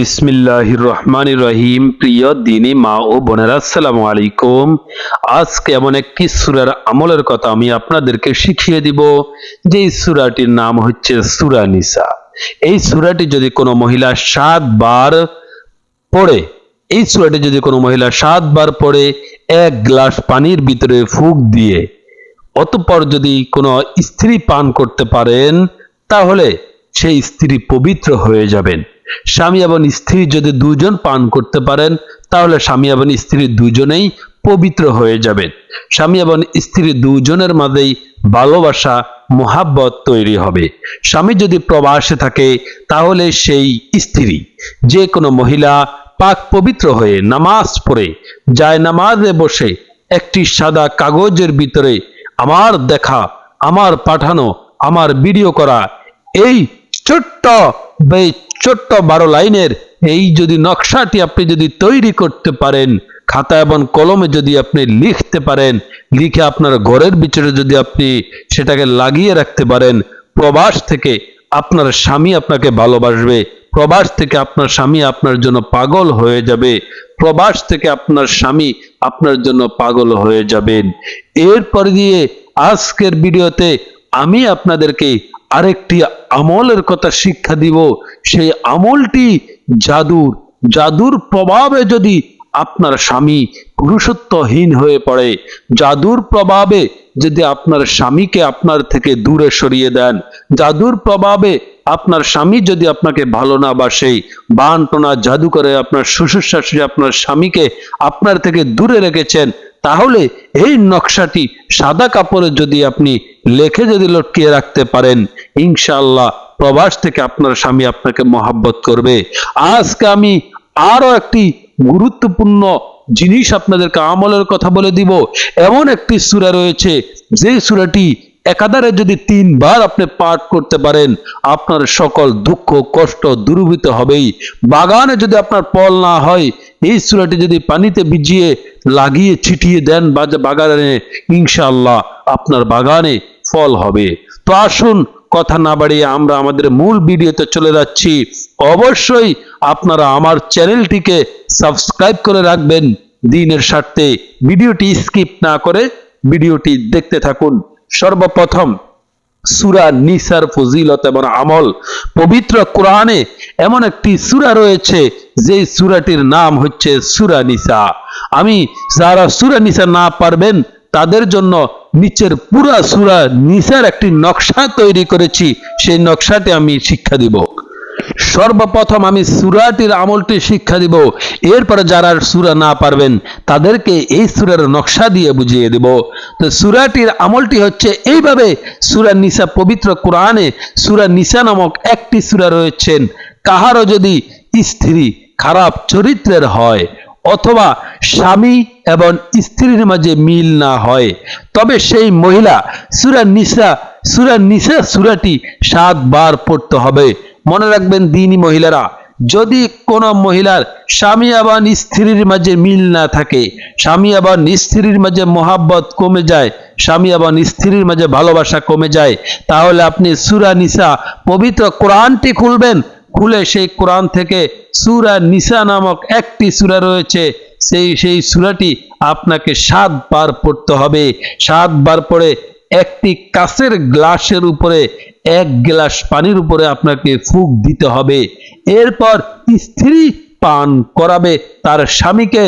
বিসমিল্লাহির রহমানির রহিম প্রিয় দিনী মা ও বোনেরা, আসসালামু আলাইকুম। আজকে এমন একটি সূরার আমলের কথা আমি আপনাদেরকে শিখিয়ে দিব যে সূরাটির নাম হচ্ছে সূরা নিসা। এই সূরাটি যদি কোনো মহিলা সাতবার পড়ে, এই সূরাটি যদি কোনো মহিলা সাতবার পড়ে, এক গ্লাস পানির ভিতরে ফুক দিয়ে, অতঃপর যদি কোনো স্ত্রী পান করতে পারেন, তাহলে সেই স্ত্রী পবিত্র হয়ে যাবেন। স্বামী এবং স্ত্রী যদি দুজন পান করতে পারেন, তাহলে স্বামী এবং স্ত্রী দুজনেই পবিত্র হয়ে যাবেন স্বামী এবং স্ত্রী দুজনের মাঝেই ভালোবাসা, মোহাব্বত তৈরি হবে। স্বামী যদি প্রবাসে থাকে, তাহলে সেই স্ত্রী, যে কোনো মহিলা পাক পবিত্র হয়ে নামাজ পড়ে, যায় নামাজে বসে একটি সাদা কাগজের ভিতরে আমার দেখা, আমার পাঠানো, আমার ভিডিও করা, এই ছোট্ট ছোট্ট বারো লাইনের এই যদি নকশাটি আপনি যদি তৈরি করতে পারেন, খাতা এবং কলমে যদি আপনি লিখতে পারেন, লিখে আপনার ঘরের ভিতরে যদি আপনি সেটাকে লাগিয়ে রাখতে পারেন, প্রবাস থেকে আপনার স্বামী আপনাকে ভালোবাসবে, প্রবাস থেকে আপনার স্বামী আপনার জন্য পাগল হয়ে যাবে, প্রবাস থেকে আপনার স্বামী আপনার জন্য পাগল হয়ে যাবেন। এরপর দিয়ে আজকের ভিডিওতে আমি আপনাদেরকে আরেকটি আমলের কথা শিক্ষা দিব। সেই আমলটি জাদুর জাদুর প্রভাবে যদি আপনার স্বামী পুরুষত্বহীন হয়ে পড়ে, জাদুর প্রভাবে যদি আপনার স্বামীকে আপনার থেকে দূরে সরিয়ে দেন, জাদুর প্রভাবে আপনার স্বামী যদি আপনাকে ভালো না বাসে, বানটনা জাদু করে আপনার শ্বশুর শাশুড়ি আপনার স্বামীকে আপনার থেকে দূরে রেখেছেন তাহলে এই নকশাটি সাদা কাপড়ে যদি আপনি লেখে যদি লটকিয়ে রাখতে পারেন, ইনশাআল্লাহ প্রবাস থেকে আপনার স্বামী আপনাকে মহাব্বত করবে। আজকে আমি আরও একটি গুরুত্বপূর্ণ জিনিস আপনাদেরকে আমলের কথা বলে দিব। এমন একটি সূরা রয়েছে যে সূরাটি একাধারে যদি তিনবার আপনি পাঠ করতে পারেন, আপনার সকল দুঃখ, কষ্ট দূরীভূত হবেই। বাগানে যদি আপনার ফল না হয় এই চূড়াটি যদি পানিতে ভিজিয়ে লাগিয়ে ছিটিয়ে দেন বাগানে, ইনশাআল্লাহ আপনার বাগানে ফল হবে। তো আসুন কথা না বাড়িয়ে আমরা আমাদের মূল ভিডিওতে চলে যাচ্ছি। অবশ্যই আপনারা আমার চ্যানেলটিকে সাবস্ক্রাইব করে রাখবেন। দিনের স্বার্থে ভিডিওটি স্কিপ না করে ভিডিওটি দেখতে থাকুন। সর্বপ্রথম সুরা নিসার ফজিলত এবং আমল। পবিত্র কোরআনে এমন একটি সুরা রয়েছে যে সুরাটির নাম হচ্ছে সুরা নিসা। আমি যারা সুরা নিসা না পারবেন, তাদের জন্য নিচের পুরা সুরা নিসার একটি নকশা তৈরি করেছি। সেই নকশাটি আমি শিক্ষা দিব। সর্বপ্রথম আমি সুরাটির আমলটি শিক্ষা দিব। এরপরে যারা সুরা না পারবেন, তাদেরকে এই সুরার নকশা দিয়ে বুঝিয়ে দেব। তো সুরাটির আমলটি হচ্ছে এইভাবে, সুরা নিসা পবিত্র কোরআনে সুরা নিসা নামক একটি সুরা রয়েছেন কাহারও যদি স্ত্রী খারাপ চরিত্রের হয় অথবা স্বামী এবং স্ত্রীর মাঝে মিল না হয়, তবে সেই মহিলা সুরা নিসা সুরা নিসা সুরাটি সাতবার পড়তে হবে। মনে রাখবেন দিনী মহিলারা, যদি কোন মহিলার স্বামী আবার স্ত্রীর মাঝে মিল না থাকে, স্বামী আবার স্ত্রীর মাঝে মোহাব্বত কমে যায়, স্বামী আবার স্ত্রীর মাঝে ভালোবাসা কমে যায়, তাহলে আপনি সুরা নিসা পবিত্র কোরআনটি খুলবেন, খুলে সেই কোরআন থেকে সুরা নিসা নামক একটি সুরা রয়েছে, সেই সেই সুরাটি আপনাকে সাতবার পড়তে হবে। সাতবার পড়ে একটি কাঁচের গ্লাসের উপরে, এক গ্লাস পানির উপরে আপনাকে ফুক দিতে হবে। এরপর স্ত্রী পান করাবে, তার স্বামীকে।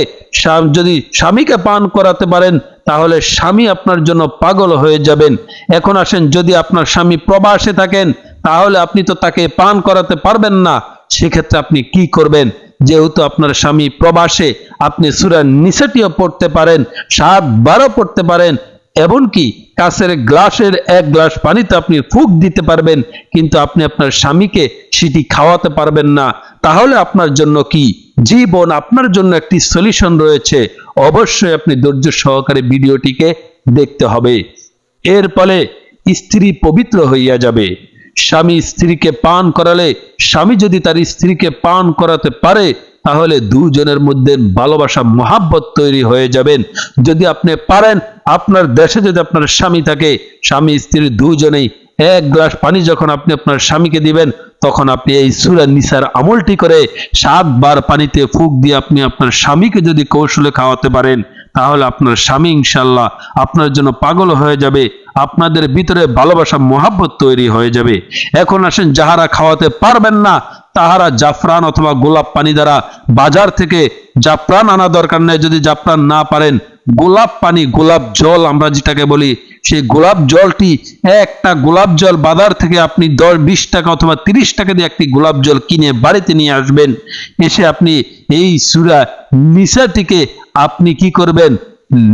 যদি স্বামীকে পান করাতে পারেন, তাহলে স্বামী আপনার জন্য পাগল হয়ে যাবেন। এখন আসেন, যদি আপনার স্বামী প্রবাসে থাকেন, তাহলে আপনি তো তাকে পান করাতে পারবেন না। সেক্ষেত্রে আপনি কি করবেন? যেহেতু আপনার স্বামী প্রবাসে, আপনি সুরা নিশাটিও পড়তে পারেন সাতবারও পড়তে পারেন এমনকি কাছের গ্লাসের এক গ্লাস পানিতে আপনি ফুক দিতে পারবেন, কিন্তু আপনি আপনার স্বামীকে সেটি খাওয়াতে পারবেন না। তাহলে আপনার জন্য কি? জীবন আপনার জন্য একটি সলিউশন রয়েছে। অবশ্যই আপনি ধৈর্য সহকারে ভিডিওটিকে দেখতে হবে। এর ফলে স্ত্রী পবিত্র হইয়া যাবে। স্বামী স্ত্রীকে পান করালে, স্বামী যদি তার স্ত্রীকে পান করাতে পারে, তাহলে দুজনের মধ্যে ভালোবাসা, মহাব্বত তৈরি হয়ে যাবেন। যদি আপনি পারেন আপনার দেশে যদি আপনার স্বামী থাকে, স্বামী, স্ত্রী দুজনেই এক গ্লাস পানি যখন আপনি আপনার স্বামীকে দিবেন, তখন আপনি এই সুরা নিসার আমলটি করে সাতবার পানিতে ফুক দিয়ে আপনি আপনার স্বামীকে যদি কৌশলে খাওয়াতে পারেন, তাহলে আপনার স্বামী ইনশাল্লাহ আপনার জন্য পাগল হয়ে যাবে, আপনাদের ভিতরে ভালোবাসা, মহাব্বত তৈরি হয়ে যাবে। এখন আসেন, যাহারা খাওয়াতে পারবেন না, তাহারা জাফরান অথবা গোলাপ পানি দ্বারা বাজার থেকে জাফরান আনা দরকার নেই, যদি জাফরান না পারেন গোলাপ পানি, গোলাপ জল আমরা যেটাকে বলি, সেই গোলাপ জলটি একটা গোলাপ জল বাজার থেকে আপনি দশ, বিশ টাকা অথবা তিরিশ টাকা দিয়ে একটি গোলাপ জল কিনে বাড়িতে নিয়ে আসবেন। এসে আপনি এই সুরা নিশাটিকে আপনি কি করবেন?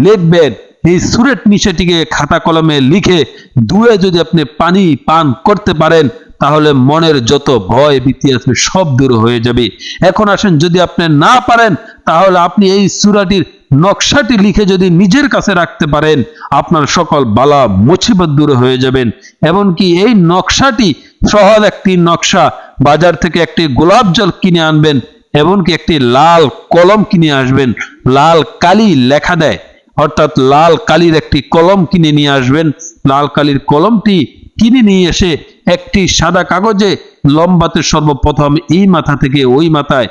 লিখবেন। এই সুরেট নিশাটিকে খাতা কলমে লিখে ধুয়ে যদি আপনি পানি পান করতে পারেন, তাহলে মনের যত ভয় ভীতি আছে সব দূর হয়ে যাবে। এখন আসেন, যদি আপনি না পারেন, তাহলে আপনি এই সুরাটির নকশাটি লিখে যদি নিজের কাছে রাখতে পারেন, আপনার সকল বালা মুছিবত দূরে হয়ে যাবেন। এমনকি এই নকশাটি সহজ একটি নকশা। বাজার থেকে একটি গোলাপ জল কিনে আনবেন, এমনকি একটি লাল কলম কিনে আসবেন। লাল কালি লেখা দেয়, অর্থাৎ লাল কালির একটি কলম কিনে নিয়ে আসবেন। লাল কালির কলমটি কিনে নিয়ে এসে একটি সাদা কাগজে লম্বাতে সর্বপ্রথম এই মাথা থেকে ওই মাথায়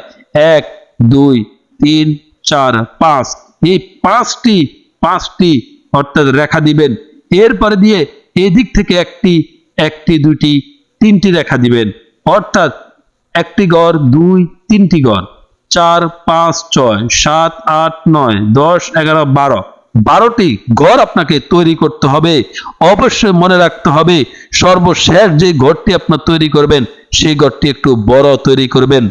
এক, দুই, তিন, চার, পাঁচ এই পাঁচটি পাঁচটি অর্থাৎ রেখা দিবেন। এরপরে দিয়ে এদিক থেকে একটি একটি, দুটি, তিনটি রেখা দিবেন। অর্থাৎ একটি গড়, দুই, তিনটি গড়, চার, পাঁচ, ছয়, সাত, আট, নয়, দশ, এগারো, বারো। বারোটি ঘর আপনাকে তৈরি করতে হবে। অবশ্যই মনে রাখতে হবে, সর্বশেষ যে ঘরটি আপনার তৈরি করবেন সেই ঘরটি একটু বড় তৈরি করবেন।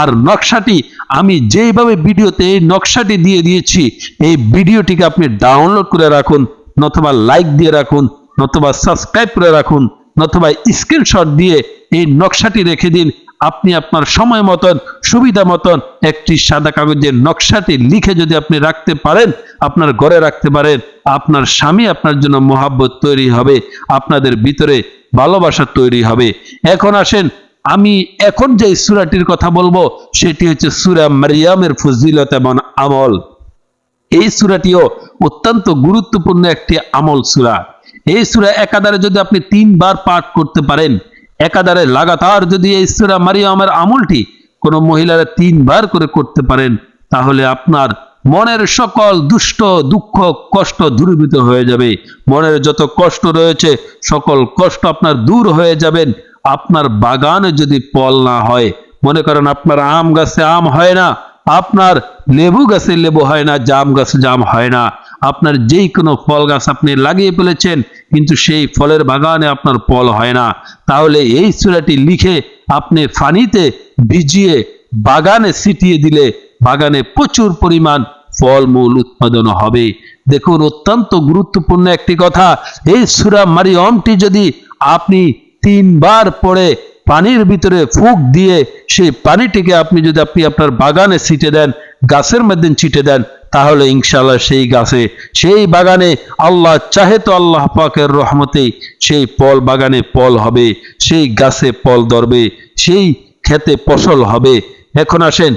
আর নকশাটি, আমি যেইভাবে ভিডিওতে এই নকশাটি দিয়ে দিয়েছি, এই ভিডিওটিকে আপনি ডাউনলোড করে রাখুন, নতুবা লাইক দিয়ে রাখুন, নতুবা সাবস্ক্রাইব করে রাখুন, নতুবা স্ক্রিনশট দিয়ে এই নকশাটি রেখে দিন। আপনি আপনার সময় মতন, সুবিধা মতন একটি সাদা কাগজের নকশাটি লিখে যদি আপনি রাখতে পারেন, আপনার ঘরে রাখতে পারেন, আপনার স্বামী আপনার জন্য মহাব্বত তৈরি হবে, আপনাদের ভিতরে ভালোবাসা তৈরি হবে। এখন আসেন আমি এখন যে সুরাটির কথা বলব, সেটি হচ্ছে সুরা মারিয়ামের ফজিলত এবং আমল। এই সুরাটিও অত্যন্ত গুরুত্বপূর্ণ একটি আমল সুরা। এই সুরা একাধারে যদি আপনি তিনবার পাঠ করতে পারেন, একাধারে লাগাতার যদি এই সুরা মারিয়ামের আমলটি কোনো মহিলারা তিনবার করে করতে পারেন, তাহলে আপনার মনের সকল দুষ্ট, দুঃখ, কষ্ট দূরীভূত হয়ে যাবে। মনের যত কষ্ট রয়েছে, সকল কষ্ট আপনার দূর হয়ে যাবেন। আপনার বাগানে যদি ফল না হয়, মনে করেন আপনার আম গাছে আম হয় না, আপনার লেবু গাছে লেবু হয় না, জাম গাছে জাম হয় না, আপনার যেই কোনো ফল গাছ আপনি লাগিয়ে ফেলেছেন, কিন্তু সেই ফলের বাগানে আপনার ফল হয় না। তাহলে এই চূড়াটি লিখে আপনি ফানিতে ভিজিয়ে বাগানে ছিটিয়ে দিলে বাগানে প্রচুর পরিমাণ ফলমূল উৎপাদন হবে। দেখুন, অত্যন্ত গুরুত্বপূর্ণ একটি কথা, এই সুরা মারিয়মটি যদি আপনি তিনবার পড়ে পানির ভিতরে ফুক দিয়ে সেই পানিটিকে আপনি যদি আপনি আপনার বাগানে ছিটে দেন, গাছের মধ্যে ছিটে দেন, তাহলে ইনশাল্লাহ সেই গাছে, সেই বাগানে আল্লাহ চাহে তো আল্লাহ পাকের রহমতে সেই ফল বাগানে ফল হবে, সেই গাছে ফল ধরবে, সেই খেতে ফসল হবে। এখন আসেন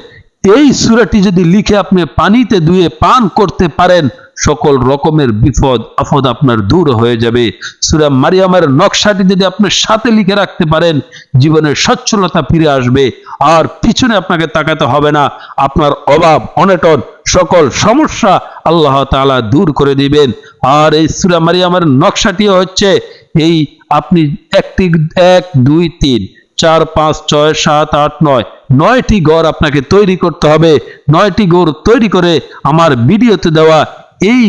এই সুরাটি যদি লিখে আপনি পানিতে ধুয়ে পান করতে পারেন, সকল রকমের বিপদ, আপদ আপনার দূর হয়ে যাবে। সুরা মারিয়ামের নকশাটি যদি আপনি সাথে লিখে রাখতে পারেন, জীবনের সচ্ছলতা ফিরে আসবে। আর পিছনে আপনাকে তাকাতে হবে না, আপনার অভাব, অনটন, সকল সমস্যা আল্লাহ তাআলা দূর করে দিবেন। আর এই সুরা মারিয়ামের নকশাটিও হচ্ছে, এই আপনি একটি, এক, দুই, তিন, চার, পাঁচ, ছয়, সাত, আট, নয় নয়টি গড় আপনাকে তৈরি করতে হবে। নয়টি গড় তৈরি করে আমার ভিডিওতে দেওয়া এই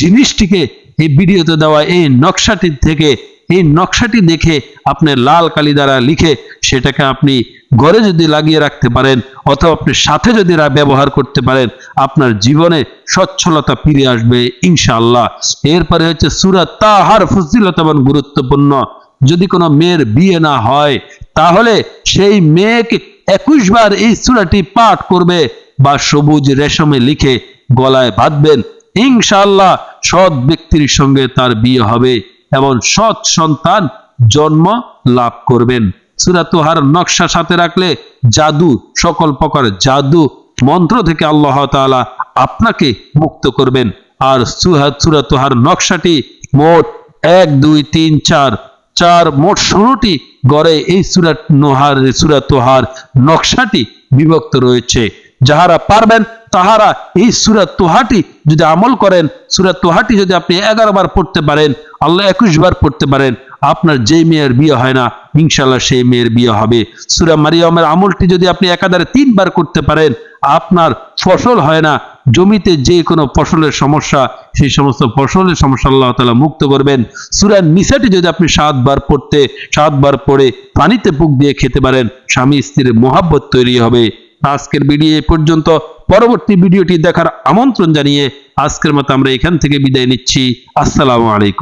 জিনিসটিকে, এই ভিডিওতে দেওয়া এই নকশাটি থেকে, এই নকশাটি দেখে আপনি লাল কালি দ্বারা লিখে সেটাকে আপনি ঘরে যদি লাগিয়ে রাখতে পারেন অথবা আপনি সাথে যদি ব্যবহার করতে পারেন, আপনার জীবনে সচ্ছলতা ফিরে আসবে ইনশাআল্লাহ। এরপরে হচ্ছে সুরাত তাহার ফজিলত এবং গুরুত্বপূর্ণ। যদি কোনো মেয়ের বিয়ে না হয়, তাহলে সেই মেয়েকে একুশ বার এই সুরাটি পাঠ করবে বা সবুজ রেশমে লিখে গলায় বাঁধবেন। ইনশাআল্লাহ সৎ ব্যক্তির সঙ্গে তার বিয়ে হবে এবং সৎ সন্তান জন্ম লাভ করবেন। সূরা তোহার নকশা সাথে রাখলে জাদু, সকল প্রকার জাদু মন্ত্র থেকে আল্লাহ তাআলা আপনাকে মুক্ত করবেন। আর সুহা, সূরা তোহার নকশাটি মোট এক, দুই, তিন, চার চার মোট ষোলোটি গড়ে এই সুরাত নোহার, সুরাত তোহার নকশাটি বিভক্ত রয়েছে। যাহারা পারবেন, তাহারা এই সুরাত তোহাটি যদি আমল করেন, সুরাত তোহাটি যদি আপনি এগারো বার পড়তে পারেন, আল্লাহ একুশ বার পড়তে পারেন, আপনার যে মেয়ের বিয়ে হয় না ইনশাল্লাহ সেই মেয়ের বিয়ে হবে। সুরা মারিয়মের আমলটি যদি আপনি একাধারে তিনবার করতে পারেন আপনার ফসল হয় না, জমিতে যে কোনো ফসলের সমস্যা, সেই সমস্ত ফসলের সমস্যা আল্লাহ তালা মুক্ত করবেন। সুরার নিশাটি যদি আপনি সাতবার পড়তে, সাতবার পড়ে পানিতে পুক দিয়ে খেতে পারেন, স্বামী স্ত্রীর মোহাব্বত তৈরি হবে। আজকের ভিডিও এ পর্যন্ত। পরবর্তী ভিডিওটি দেখার আমন্ত্রণ জানিয়ে আজকের মতো আমরা এখান থেকে বিদায় নিচ্ছি। আসসালামু আলাইকুম।